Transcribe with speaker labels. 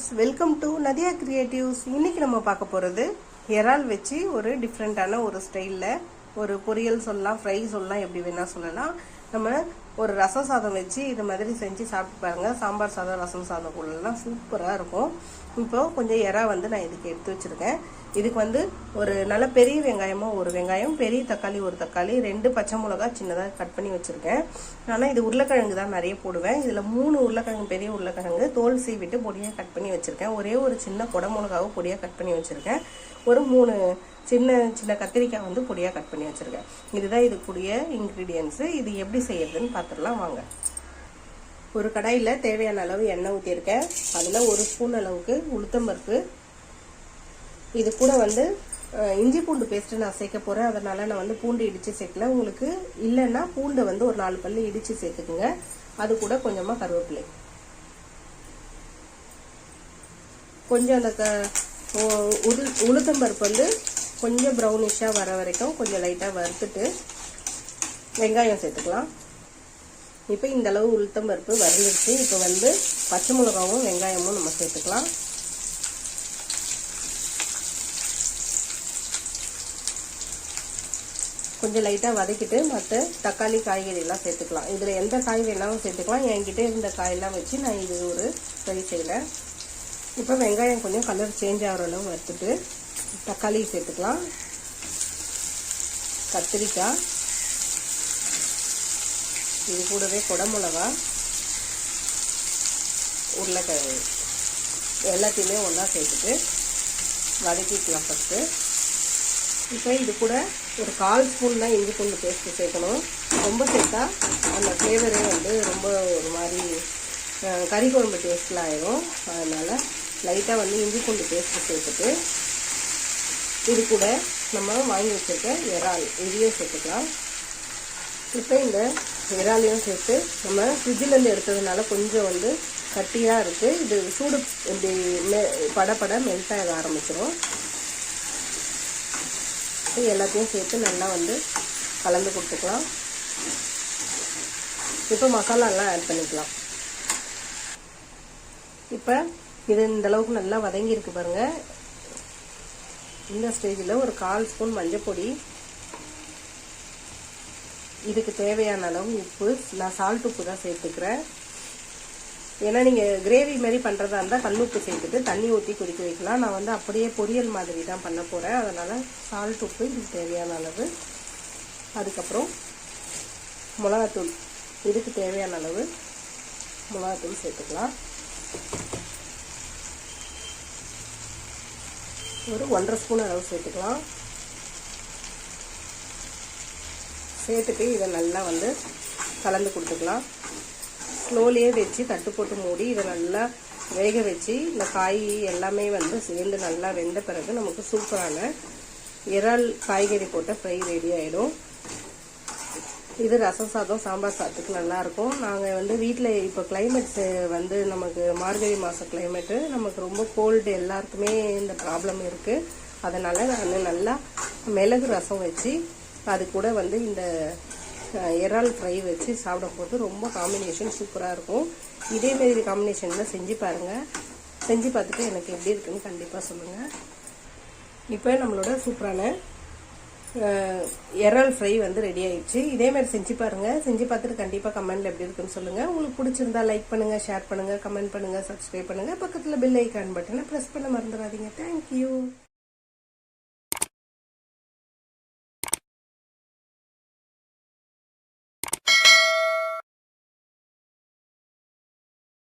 Speaker 1: Friends welcome to Nadiya creatives இன்னைக்கு நம்ம பார்க்க போகிறது இறால் வச்சு ஒரு டிஃப்ரெண்ட்டான ஒரு ஸ்டைலில் ஒரு பொரியல் சொல்லலாம் ஃப்ரை சொல்லலாம் எப்படி வேணால் சொல்லலாம். நம்ம ஒரு ரசம் சாதம் வச்சு இது மாதிரி செஞ்சு சாப்பிட்டு பாருங்க. சாம்பார் சாதம் ரசம் சாதம் கூடலாம் சூப்பராக இருக்கும். இப்போ கொஞ்சம் இறா வந்து நான் இதுக்கு எடுத்து வச்சுருக்கேன். இதுக்கு வந்து ஒரு நல்ல பெரிய வெங்காயமாக ஒரு வெங்காயம் பெரிய தக்காளி ஒரு தக்காளி ரெண்டு பச்சை மிளகா சின்னதாக கட் பண்ணி வச்சுருக்கேன். ஆனால் இது உருளைக்கிழங்கு தான் நிறைய போடுவேன். இதில் மூணு உருளைக்கிழங்கு பெரிய உருளைக்கிழங்கு தோல் சீவிட்டு பொடியாக கட் பண்ணி வச்சுருக்கேன். ஒரே ஒரு சின்ன குட மிளகாவும் பொடியாக கட் பண்ணி வச்சுருக்கேன். ஒரு மூணு சின்ன சின்ன கத்திரிக்காய் வந்து பொடியாக கட் பண்ணி வச்சுருக்கேன். இதுதான் இதுக்குரிய இன்க்ரீடியன்ஸு இது எப்படி செய்யறதுன்னு பார்த்துடலாம் வாங்க. ஒரு கடாயில் தேவையான அளவு எண்ணெய் ஊற்றிருக்கேன் அதில் ஒரு ஸ்பூன் அளவுக்கு உளுத்தம்பருப்பு இது கூட வந்து இஞ்சி பூண்டு பேஸ்ட்டு நான் சேர்க்க போகிறேன் அதனால் நான் வந்து பூண்டு இடித்து சேர்க்கல. உங்களுக்கு இல்லைன்னா பூண்டை வந்து ஒரு நாலு பல்லு இடித்து சேர்த்துக்குங்க. அது கூட கொஞ்சமாக கருவேப்பிலை. கொஞ்சம் அந்த க பருப்பு உளுத்தம்பருப்பு வந்து கொஞ்சம் ப்ரௌனிஷாக வர வரைக்கும் கொஞ்சம் லைட்டாக வறுத்துட்டு வெங்காயம் சேர்த்துக்கலாம். இப்போ இந்த அளவு உளுத்தம் பருப்பு வறுந்துருச்சு இப்போ வந்து பச்சை மிளகாவும் வெங்காயமும் நம்ம சேர்த்துக்கலாம். கொஞ்சம் லைட்டாக வதக்கிட்டு மற்ற தக்காளி காய்கறிலாம் சேர்த்துக்கலாம். இதில் எந்த காய் வேணாலும் சேர்த்துக்கலாம். என்கிட்ட இருந்த காயெல்லாம் வச்சு நான் இது ஒரு ஃப்ரை செய்கிறேன் இப்போ வெங்காயம் கொஞ்சம் கலர் சேஞ்ச் ஆகிற அளவு வறுத்துட்டு தக்காளி சேர்த்துக்கலாம். கத்திரிக்காய். இது கூடவே குடமிளகா உருளைக்கிழங்கு எல்லாத்தையுமே ஒன்றா சேர்த்துட்டு வதக்கிக்கலாம் ஃபஸ்ட்டு இப்போ இது கூட ஒரு கால் ஸ்பூன் தான் இஞ்சி பூண்டு பேஸ்ட்டு சேர்க்கணும். ரொம்ப சேர்த்தா அந்த ஃப்ளேவரே வந்து ரொம்ப ஒரு மாதிரி கறி குழம்பு டேஸ்ட்டில் ஆயிரும். அதனால் லைட்டாக வந்து இஞ்சி பூண்டு பேஸ்ட்டு சேர்த்துட்டு இது கூட நம்ம வாங்கி வச்சுருக்க இறால் இதையும் சேர்த்துக்கலாம். இப்போ இந்த இறாலையும் சேர்த்து நம்ம ஃப்ரிட்ஜிலேருந்து எடுத்ததுனால கொஞ்சம் வந்து கட்டியாக இருக்குது இது சூடு இப்படி மெ படப்பட மெல்ட் ஆக ஆரம்பிச்சிடும் எல்லாத்தையும் சேர்த்து நல்லா வந்து கலந்து கொடுத்துக்கலாம். இப்போ மசாலாலாம் ஆட் பண்ணிக்கலாம். இப்போ இது இந்த அளவுக்கு நல்லா வதங்கியிருக்கு பாருங்கள் இந்த ஸ்டேஜில் ஒரு கால் ஸ்பூன் மஞ்சள் பொடி இதுக்கு தேவையான அளவு உப்பு. நான் சால்ட் உப்பு தான் சேர்த்துக்கிறேன். ஏன்னா நீங்கள் கிரேவி மாதிரி பண்ணுறதா இருந்தால் கல் உப்பு சேர்த்துட்டு தண்ணி ஊற்றி கொதிக்க வைக்கலாம். நான் வந்து அப்படியே பொரியல் மாதிரி தான் பண்ண போகிறேன் அதனால் சால்ட் உப்பு இதுக்கு தேவையான அளவு. அதுக்கப்புறம் மிளகாத்தூள். இதுக்கு தேவையான அளவு மிளகாத்தூள் சேர்த்துக்கலாம். ஒரு ஒன்றரை ஸ்பூன் அளவு சேர்த்துக்கலாம். சேர்த்துட்டு இதை நல்லா வந்து கலந்து கொடுத்துக்கலாம். ஸ்லோலியே வச்சு தட்டு போட்டு மூடி இதை நல்லா வேக வச்சு இந்த காய் எல்லாமே வந்து சேர்ந்து நல்லா வெந்த பிறகு நமக்கு சூப்பரான இறால் காய்கறி போட்ட ஃப்ரை ரெடி ஆகிடும் இது ரசம் சாதம் சாம்பார் சாதத்துக்கு நல்லாயிருக்கும் நாங்கள் வந்து வீட்டில் இப்போ கிளைமேட் வந்து நமக்கு மார்கழி மாதம் கிளைமேட்டு நமக்கு ரொம்ப கோல்டு எல்லாருக்குமே இந்த ப்ராப்ளம் இருக்குது அதனால் நான் நல்லா மிளகு ரசம் வச்சு அது கூட வந்து இந்த இறால் ஃப்ரை வச்சு சாப்பிடும்போது ரொம்ப காம்பினேஷன் சூப்பராக இருக்கும். இதே மாதிரி காம்பினேஷனில் செஞ்சு பாருங்கள் செஞ்சு பார்த்துட்டு எனக்கு எப்படி இருக்குன்னு கண்டிப்பாக சொல்லுங்கள் இப்போ நம்மளோட சூப்பரான அஹ், இறால் ஃப்ரை வந்து ரெடி ஆயிடுச்சு. இதே மாதிரி செஞ்சு பாருங்கள் செஞ்சு பார்த்துட்டு கண்டிப்பாக கமெண்டில் எப்படி இருக்குன்னு சொல்லுங்கள் உங்களுக்கு பிடிச்சிருந்தா லைக் பண்ணுங்கள் ஷேர் பண்ணுங்கள் கமெண்ட் பண்ணுங்கள் சப்ஸ்கிரைப் பண்ணுங்கள் பக்கத்தில் பெல் ஐக்கான் பட்டனை ப்ரெஸ் பண்ண மறந்துடாதீங்க. தேங்க்யூ